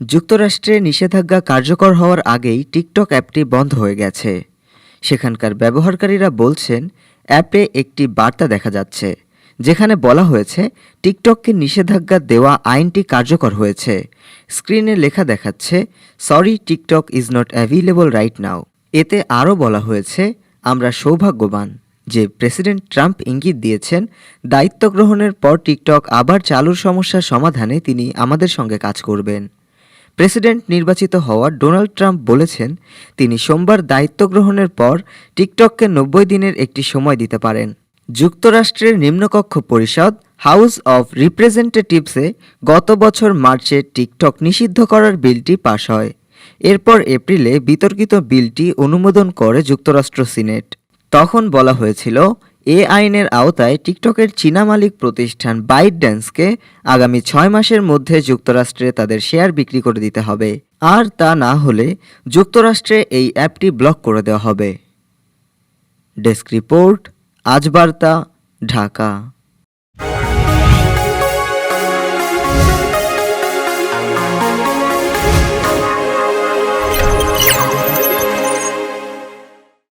যুক্তরাষ্ট্রে নিষেধাজ্ঞা কার্যকর হওয়ার আগেই টিকটক অ্যাপটি বন্ধ হয়ে গেছে। সেখানকার ব্যবহারকারীরা বলছেন, অ্যাপে একটি বার্তা দেখা যাচ্ছে, যেখানে বলা হয়েছে, টিকটককে নিষেধাজ্ঞা দেওয়া আইনটি কার্যকর হয়েছে। স্ক্রিনে লেখা দেখাচ্ছে, sorry, TikTok is not available right now. এতে আরও বলা হয়েছে, আমরা সৌভাগ্যবান যে প্রেসিডেন্ট ট্রাম্প ইঙ্গিত দিয়েছেন, দায়িত্ব গ্রহণের পর টিকটক আবার চালুর সমস্যার সমাধানে তিনি আমাদের সঙ্গে কাজ করবেন। প্রেসিডেন্ট নির্বাচিত হওয়া ডোনাল্ড ট্রাম্প বলেছেন, তিনি সোমবার দায়িত্ব গ্রহণের পর টিকটককে নব্বই দিনের একটি সময় দিতে পারেন। যুক্তরাষ্ট্রের নিম্নকক্ষ পরিষদ, হাউস অব রিপ্রেজেন্টেটিভসে গত বছর মার্চে টিকটক নিষিদ্ধ করার বিলটি পাশ হয়। এরপর এপ্রিলে বিতর্কিত বিলটি অনুমোদন করে যুক্তরাষ্ট্র সিনেট। তখন বলা হয়েছিল এ আইনের আওতায় টিকটকের চীনা মালিক প্রতিষ্ঠান বাইট ড্যান্সকে আগামী ছয় মাসের মধ্যে যুক্তরাষ্ট্রে তাদের শেয়ার বিক্রি করে দিতে হবে। আর তা না হলে যুক্তরাষ্ট্রে এই অ্যাপটি ব্লক করে দেওয়া হবে। Desk report Ajbarta Dhaka.